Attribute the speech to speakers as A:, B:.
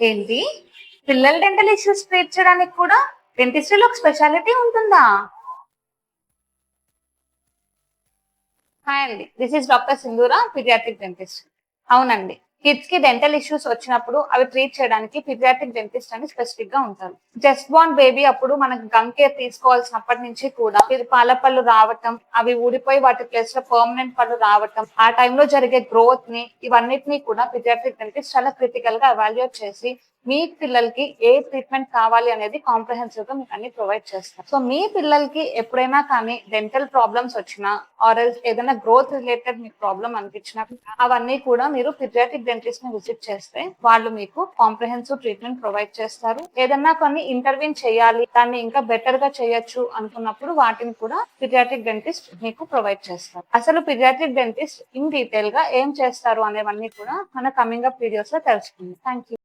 A: ఏంటి? పిల్లల dental issues treat చేయడానికి కూడా డెంటిస్ట్రీలో ఒక స్పెషాలిటీ ఉంటుందా? హాయ్ అండి. This is doctor Sindhura paediatric dentist అవునండి. కిడ్స్కి డెంటల్ ఇష్యూస్ వచ్చినప్పుడు అవి ట్రీట్ చేయడానికి పీడియాట్రిక్ డెంటిస్ట్ అని స్పెసిఫిక్గా ఉంటారు. జస్ట్ బార్న్ బేబీ అప్పుడు మనకు గమ్ కేర్ తీసుకోవాల్సినప్పటి నుంచి కూడా పాల పళ్ళు రావటం అవి ఊడిపోయి వాటి ప్లేస్లో పర్మనెంట్ పళ్ళు రావటం ఆ టైంలో జరిగే గ్రోత్ని ఇవన్నిటిని కూడా పీడియాట్రిక్ డెంటిస్ట్ చాలా క్రిటికల్గా అవాల్యుయేట్ చేసి మీ పిల్లలకి ఏ ట్రీట్మెంట్ కావాలి అనేది కాంప్రహెన్సివ్గా మీకు అన్ని ప్రొవైడ్ చేస్తారు సో మీ పిల్లలకి ఎప్పుడైనా కానీ డెంటల్ ప్రాబ్లమ్స్ వచ్చినా ఆర్ ఏదైనా గ్రోత్ రిలేటెడ్ మీకు ప్రాబ్లం అనిపించినా అవన్నీ కూడా మీరు పిరియాటిక్ డెంటిస్ట్ని విజిట్ చేస్తే వాళ్ళు మీకు కాంప్రహెన్సివ్ ట్రీట్మెంట్ ప్రొవైడ్ చేస్తారు. ఏదన్నా కొన్ని ఇంటర్వ్యూన్ చేయాలి దాన్ని ఇంకా బెటర్గా చేయొచ్చు అనుకున్నప్పుడు వాటిని కూడా పిరియాటిక్ డెంటిస్ట్ మీకు ప్రొవైడ్ చేస్తారు. అసలు పిరియాటిక్ డెంటిస్ట్ ఇన్ డీటెయిల్గా ఏం చేస్తారు అనేవన్నీ కూడా మన కమింగ్ అప్ వీడియోస్లో తెలుసుకుంది. Thank you